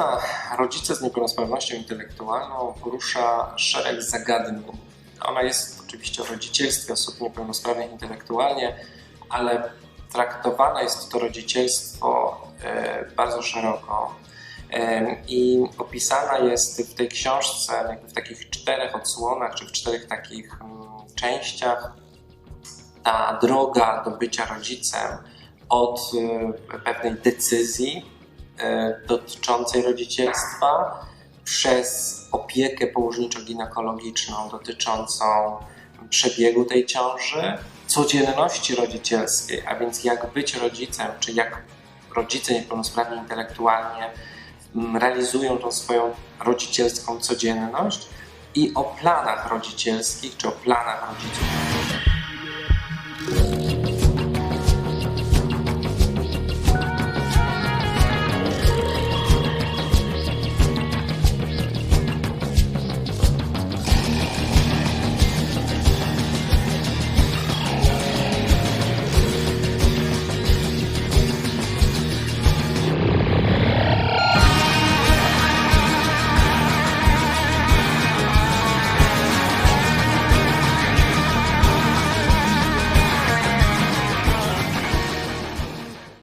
Książka Rodzice z niepełnosprawnością intelektualną porusza szereg zagadnień. Ona jest oczywiście o rodzicielstwie osób niepełnosprawnych intelektualnie, ale traktowane jest to rodzicielstwo e, bardzo szeroko e, i opisana jest w tej książce w takich czterech odsłonach, czy w czterech takich mm, częściach ta droga do bycia rodzicem od e, pewnej decyzji dotyczącej rodzicielstwa przez opiekę położniczo-ginekologiczną dotyczącą przebiegu tej ciąży, codzienności rodzicielskiej, a więc jak być rodzicem, czy jak rodzice niepełnosprawni intelektualnie mm, realizują tą swoją rodzicielską codzienność i o planach rodzicielskich, czy o planach rodziców.